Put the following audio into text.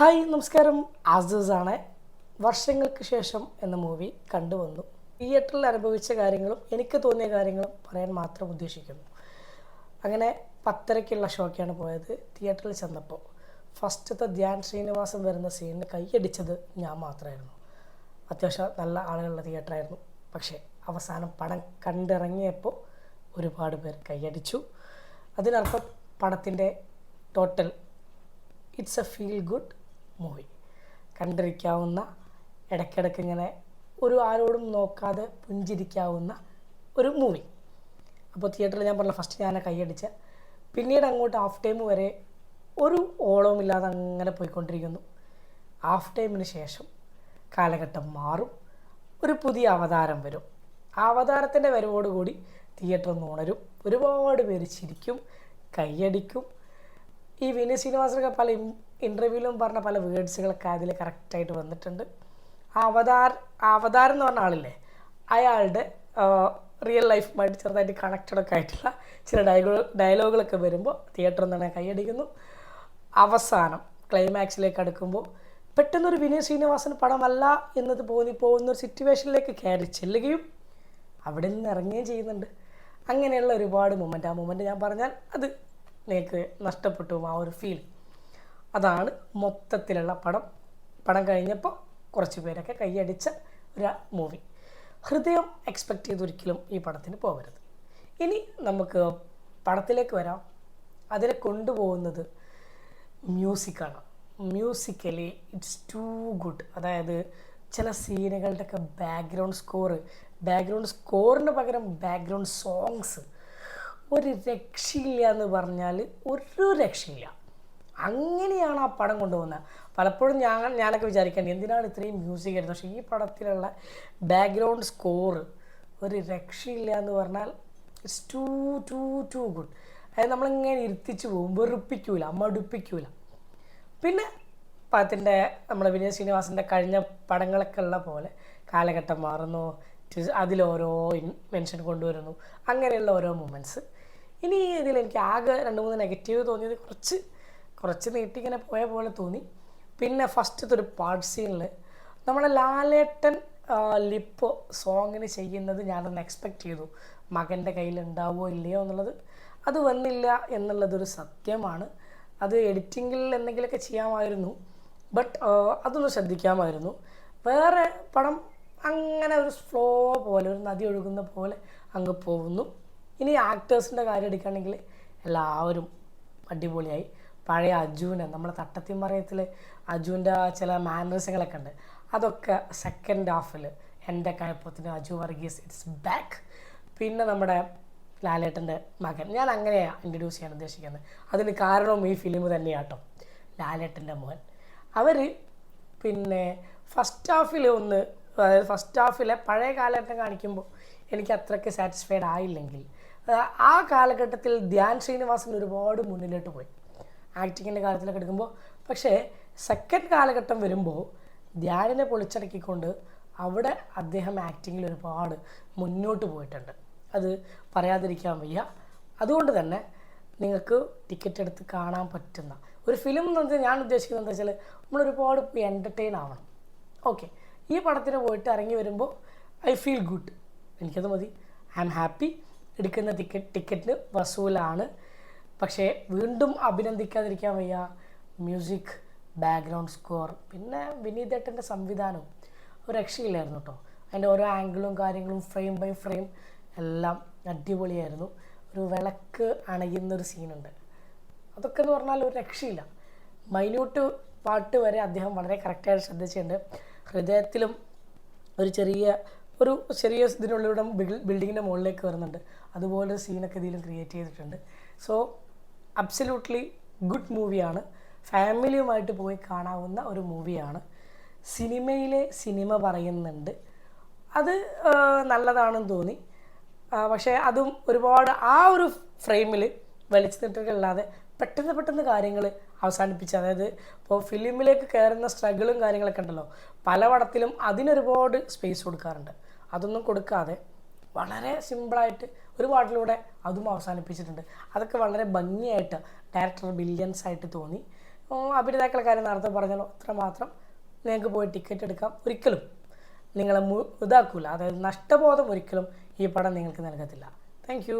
Hi നമസ്കാരം. Access ആണ് വർഷങ്ങൾക്ക് ശേഷം എന്ന മൂവി കണ്ടുവന്നു. തിയേറ്ററിൽ അനുഭവിച്ച കാര്യങ്ങളും എനിക്ക് തോന്നിയ കാര്യങ്ങളും പറയാൻ മാത്രം ഉദ്ദേശിക്കുന്നു. അങ്ങനെ പത്തരയ്ക്കുള്ള ഷോക്കാണ് പോയത് തിയേറ്ററിൽ ചെന്നപ്പോൾ. ഫസ്റ്റത്തെ ധ്യാൻ ശ്രീനിവാസൻ വരുന്ന സീനിന് കൈയടിച്ചത് ഞാൻ മാത്രമായിരുന്നു. അത്യാവശ്യം നല്ല ആളുകളുള്ള തിയേറ്ററായിരുന്നു. പക്ഷേ അവസാനം പടം കണ്ടിറങ്ങിയപ്പോൾ ഒരുപാട് പേർ കൈയടിച്ചു അതിനർത്ഥം പടത്തിന്റെ total it's a feel good movie കണ്ടിരിക്കാവുന്ന ഇടയ്ക്കിടയ്ക്ക് ഇങ്ങനെ ഒരു ആരോടും നോക്കാതെ പുഞ്ചിരിക്കാവുന്ന ഒരു മൂവി അപ്പോൾ തിയേറ്ററിൽ ഞാൻ പറഞ്ഞ ഫസ്റ്റ് ഞാൻ കൈയടിച്ച. പിന്നീട് അങ്ങോട്ട് ഹാഫ് ടൈം വരെ ഒരു ഓളവുമില്ലാതെ അങ്ങനെ പോയിക്കൊണ്ടിരിക്കുന്നു. ഹാഫ് ടൈമിന് ശേഷം കാലഘട്ടം മാറും. ഒരു പുതിയ അവതാരം വരും. അവതാരത്തിന്റെ വരവോടുകൂടി തിയേറ്റർ ഒന്ന് ഉണരും. ഒരുപാട് പേര് ചിരിക്കും കൈയടിക്കും. ഈ വിനീത് ശ്രീനിവാസനൊക്കെ പല ഇന്റർവ്യൂവിലും പറഞ്ഞ പല വേർഡ്സുകളൊക്കെ അതിൽ കറക്റ്റായിട്ട് വന്നിട്ടുണ്ട്. അവതാർ ആ അവതാരം എന്ന് പറഞ്ഞ ആളില്ലേ അയാളുടെ റിയൽ ലൈഫുമായിട്ട് ചെറുതായിട്ട് കണക്റ്റഡൊക്കെ ആയിട്ടുള്ള ചില ഡയലോ ഡയലോഗുകളൊക്കെ വരുമ്പോൾ തിയേറ്ററിൽ നിന്ന് തന്നെ കൈയടിക്കുന്നു. അവസാനം ക്ലൈമാക്സിലേക്ക് അടുക്കുമ്പോൾ പെട്ടെന്നൊരു വിനീത് ശ്രീനിവാസൻ പടമല്ല എന്നത് തോന്നിപ്പോകുന്ന ഒരു സിറ്റുവേഷനിലേക്ക് കയറി ചെല്ലുകയും അവിടെ നിന്ന് ഇറങ്ങുകയും ചെയ്യുന്നുണ്ട്. അങ്ങനെയുള്ള ഒരുപാട് മൊമെന്റ് ആ മൊമെന്റ് ഞാൻ പറഞ്ഞാൽ അത് നിങ്ങൾക്ക് നഷ്ടപ്പെട്ടു ആ ഒരു ഫീൽ അതാണ് മൊത്തത്തിലുള്ള പടം. പടം കഴിഞ്ഞപ്പോൾ കുറച്ച് പേരൊക്കെ കൈയടിച്ച ഒരു മൂവി ഹൃദയം എക്സ്പെക്റ്റ് ചെയ്തൊരിക്കലും ഈ പടത്തിന് പോകരുത്. ഇനി നമുക്ക് പടത്തിലേക്ക് വരാം. അതിനെ കൊണ്ടുപോകുന്നത് മ്യൂസിക്കാണ് മ്യൂസിക്കലി ഇറ്റ്സ് ടു ഗുഡ് അതായത് ചില സീനുകളുടെയൊക്കെ ബാക്ക്ഗ്രൗണ്ട് സ്കോറ് ബാക്ക്ഗ്രൗണ്ട് സ്കോറിന് പകരം ബാക്ക്ഗ്രൗണ്ട് സോങ്സ് ഒരു രക്ഷയില്ല എന്ന് പറഞ്ഞാൽ ഒരു രക്ഷയില്ല. അങ്ങനെയാണ് ആ പടം കൊണ്ടുപോകുന്നത്. പലപ്പോഴും ഞാൻ ഞാനൊക്കെ വിചാരിക്കേണ്ടത് എന്തിനാണ് ഇത്രയും മ്യൂസിക് ആയിരുന്നു പക്ഷേ ഈ പടത്തിലുള്ള ബാക്ക്ഗ്രൗണ്ട് സ്കോർ ഒരു രക്ഷയില്ല എന്ന് പറഞ്ഞാൽ it's too too too good അതായത് നമ്മളിങ്ങനെ ഇരുത്തിച്ച് പോകും വെറുപ്പിക്കൂല മടുപ്പിക്കൂല. പിന്നെ പടത്തിന്റെ നമ്മുടെ വിനയ ശ്രീനിവാസന്റെ കഴിഞ്ഞ പടങ്ങളൊക്കെ ഉള്ള പോലെ കാലഘട്ടം മാറുന്നു അതിലോരോ മെൻഷൻ കൊണ്ടുവരുന്നു അങ്ങനെയുള്ള ഓരോ മൂമെന്റ്സ് ഇനി ഇതിൽ എനിക്ക് ആകെ രണ്ട് മൂന്ന് നെഗറ്റീവ് തോന്നിയത് കുറച്ച് കുറച്ച് നീട്ടി ഇങ്ങനെ പോയ പോലെ തോന്നി. പിന്നെ ഫസ്റ്റത്തെ ഒരു പാർട്ട് സീനിൽ നമ്മുടെ ലാലേട്ടൻ ലിപ്പ് സോങ്ങിന് ചെയ്യുന്നത് ഞാനൊന്ന് എക്സ്പെക്റ്റ് ചെയ്തു. മകന്റെ കയ്യിൽ ഉണ്ടാവുമോ ഇല്ലയോ എന്നുള്ളത്. അത് വന്നില്ല എന്നുള്ളതൊരു സത്യമാണ്. അത് എഡിറ്റിങ്ങിൽ എന്തെങ്കിലുമൊക്കെ ചെയ്യാമായിരുന്നു. ബട്ട് അതൊന്ന് ശ്രദ്ധിക്കാമായിരുന്നു. വേറെ പടം അങ്ങനെ ഒരു ഫ്ലോ പോലെ ഒരു നദി ഒഴുകുന്ന പോലെ അങ്ങ് പോകുന്നു. ഇനി ആക്ടേഴ്സിന്റെ കാര്യം എടുക്കുകയാണെങ്കിൽ എല്ലാവരും അടിപൊളിയായി. പഴയ അജുവിനെ നമ്മുടെ തട്ടത്തിമറയത്തിൽ അജുവിന്റെ ചില മാനറിസങ്ങളൊക്കെ ഉണ്ട്. അതൊക്കെ സെക്കൻഡ് ഹാഫിൽ എന്റെ കഴപ്പത്തിന് അജു വർഗീസ് ഇറ്റ്സ് ബാക്ക് പിന്നെ നമ്മുടെ ലാലേട്ടന്റെ മകൻ. ഞാൻ അങ്ങനെയാണ് ഇൻട്രൊഡ്യൂസ് ചെയ്യാൻ ഉദ്ദേശിക്കുന്നത്. അതിന് കാരണവും ഈ ഫിലിം തന്നെയാട്ടോ ലാലേട്ടന്റെ മോൻ. അവർ പിന്നെ ഫസ്റ്റ് ഹാഫിൽ ഒന്ന് അതായത് ഫസ്റ്റ് ഹാഫിലെ പഴയ കാലഘട്ടം കാണിക്കുമ്പോൾ എനിക്ക് അത്രയ്ക്ക് സാറ്റിസ്ഫൈഡ് ആയില്ലെങ്കിൽ ആ, കാലഘട്ടത്തിൽ ധ്യാൻ ശ്രീനിവാസൻ ഒരുപാട് മുന്നിലോട്ട് പോയി. ആക്ടിങ്ങിന്റെ കാര്യത്തിലൊക്കെ എടുക്കുമ്പോൾ പക്ഷേ സെക്കൻഡ് കാലഘട്ടം വരുമ്പോൾ ധ്യാനിനെ പൊളിച്ചടക്കിക്കൊണ്ട് അവിടെ അദ്ദേഹം ആക്ടിങ്ങിൽ ഒരുപാട് മുന്നോട്ട് പോയിട്ടുണ്ട്. അത് പറയാതിരിക്കാൻ വയ്യ. അതുകൊണ്ട് തന്നെ നിങ്ങൾക്ക് ടിക്കറ്റ് എടുത്ത് കാണാൻ പറ്റുന്ന ഒരു ഫിലിം എന്ന് വെച്ചാൽ ഞാൻ ഉദ്ദേശിക്കുന്നത് എന്താ വെച്ചാൽ നമ്മൾ ഒരുപാട് എന്റർടൈൻ ആവണം. ഓക്കെ ഈ പടത്തിന് പോയിട്ട് ഇറങ്ങി വരുമ്പോൾ ഐ ഫീൽ ഗുഡ് എനിക്കത് മതി. ഐ ആം ഹാപ്പി എടുക്കുന്ന ടിക്കറ്റ് ടിക്കറ്റിന് വസൂലാണ്. പക്ഷേ വീണ്ടും അഭിനന്ദിക്കാതിരിക്കാൻ വയ്യ. മ്യൂസിക് ബാക്ക്ഗ്രൗണ്ട് സ്കോർ പിന്നെ വിനീതേട്ടന്റെ സംവിധാനവും. ഒരു രക്ഷയില്ലായിരുന്നു കേട്ടോ. അതിന്റെ ഓരോ ആംഗിളും കാര്യങ്ങളും ഫ്രെയിം ബൈ ഫ്രെയിം എല്ലാം അടിപൊളിയായിരുന്നു. ഒരു വിളക്ക് അണയുന്നൊരു സീനുണ്ട് അതൊക്കെ എന്ന് പറഞ്ഞാൽ ഒരു രക്ഷയില്ല. മൈന്യൂട്ട് പാട്ട് വരെ അദ്ദേഹം വളരെ കറക്റ്റായിട്ട് ശ്രദ്ധിച്ചിട്ടുണ്ട്. ഹൃദയത്തിലും ഒരു ചെറിയ ഒരു ചെറിയ ഇതിനുള്ളിലൂടെ ബിൽഡിങ്ങിന്റെ മുകളിലേക്ക് വരുന്നുണ്ട്. അതുപോലെ സീനൊക്കെ ഇതിലും ക്രിയേറ്റ് ചെയ്തിട്ടുണ്ട്. സോ അബ്സല്യൂട്ട്ലി ഗുഡ് മൂവിയാണ് ഫാമിലിയുമായിട്ട് പോയി കാണാവുന്ന ഒരു മൂവിയാണ് സിനിമയിലെ സിനിമ പറയുന്നുണ്ട്. അത് നല്ലതാണെന്ന് തോന്നി. പക്ഷേ അതും ഒരുപാട് ആ ഒരു ഫ്രെയിമിൽ വലിച്ചു പെട്ടെന്ന് പെട്ടെന്ന് കാര്യങ്ങൾ അവസാനിപ്പിച്ച് അതായത് ഇപ്പോൾ ഫിലിമിലേക്ക് കയറുന്ന സ്ട്രഗിളും കാര്യങ്ങളൊക്കെ ഉണ്ടല്ലോ. പല പടത്തിലും അതിനൊരുപാട് സ്പേസ് കൊടുക്കാറുണ്ട്. അതൊന്നും കൊടുക്കാതെ വളരെ സിമ്പിളായിട്ട് ഒരു പാട്ടിലൂടെ അതും അവസാനിപ്പിച്ചിട്ടുണ്ട്. അതൊക്കെ വളരെ ഭംഗിയായിട്ട് ഡയറക്ടർ ബില്യൻസ് ആയിട്ട് തോന്നി. അഭിനേതാക്കളെ കാര്യം നേരത്തെ പറഞ്ഞാലോ അത്രമാത്രം നിങ്ങൾക്ക് പോയി ടിക്കറ്റ് എടുക്കാം. ഒരിക്കലും നിങ്ങളെ മു ഇതാക്കൂല. അതായത് നഷ്ടബോധം ഒരിക്കലും ഈ പടം നിങ്ങൾക്ക് നൽകത്തില്ല. താങ്ക്